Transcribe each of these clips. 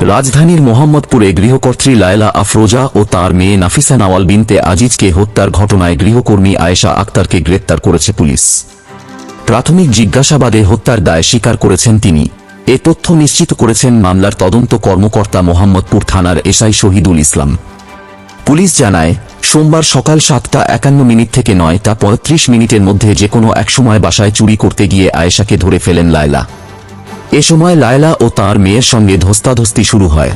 রাজধানীর মোহাম্মদপুরে গৃহকর্ত্রী লায়লা আফরোজা ও তার মেয়ে নাফিসা নওয়াল বিনতে আজিজকে হত্যার ঘটনায় গৃহকর্মী আয়েশা আক্তারকে গ্রেপ্তার করেছে পুলিশ। প্রাথমিক জিজ্ঞাসাবাদে হত্যার দায় স্বীকার করেছেন তিনি। এ তথ্য নিশ্চিত করেছেন মামলার তদন্ত কর্মকর্তা মোহাম্মদপুর থানার এসআই শহীদুল ইসলাম। পুলিশ জানায়, সোমবার সকাল সাতটা একান্ন মিনিট থেকে নয়টা পঁয়ত্রিশ মিনিটের মধ্যে যে কোনো এক সময় বাসায় চুরি করতে গিয়ে আয়েশাকে ধরে ফেলেন লায়লা। এ সময় লায়লা ও তার মেয়ের সঙ্গে ধস্তাধস্তি শুরু হয়।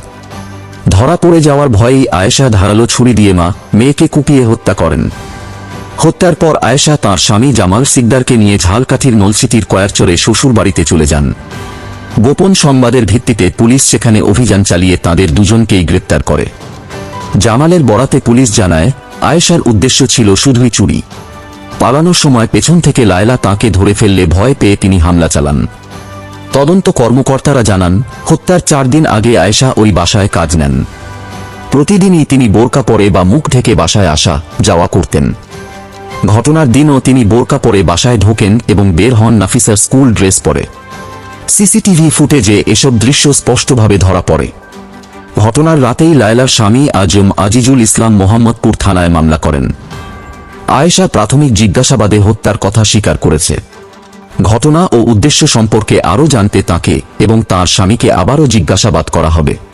ধরা পড়ে যাওয়ার ভয়েই আয়েশা ধারালো ছুরি দিয়ে মা মেয়েকে কুপিয়ে হত্যা করেন। হত্যার পর আয়েশা তাঁর স্বামী জামাল সিকদারকে নিয়ে ঝালকাঠির নলসিটির কয়ারচরে শ্বশুর বাড়িতে চলে যান। গোপন সংবাদের ভিত্তিতে পুলিশ সেখানে অভিযান চালিয়ে তাদের দুজনকেই গ্রেপ্তার করে। জামালের বরাতে পুলিশ জানায়, আয়েশার উদ্দেশ্য ছিল শুধুই চুরি। পালানোর সময় পেছন থেকে লায়লা তাকে ধরে ফেললে ভয় পেয়ে তিনি হামলা চালান। তদন্ত কর্মকর্তারা জানান, হত্যার চার দিন আগে আয়েশা ওই বাসায় কাজ নেন। প্রতিদিনই তিনি বোরকা পরে বা মুখ ঢেকে বাসায় আসা, যাওয়া করতেন। ঘটনার দিনও তিনি বোরকা পরে বাসায় ঢোকেন এবং বের হন নাফিসার স্কুল ড্রেস পরে। সিসিটিভি ফুটেজে এসব দৃশ্য স্পষ্টভাবে ধরা পড়ে। ঘটনার রাতেই লায়লার স্বামী আজম আজিজুল ইসলাম মোহাম্মদপুর থানায় মামলা করেন। আয়েশা প্রাথমিক জিজ্ঞাসাবাদে হত্যার কথা স্বীকার করেছে। ঘটনা ও উদ্দেশ্য সম্পর্কে আরও জানতে তাকে এবং তার স্বামীকে আবারও জিজ্ঞাসাবাদ করা হবে।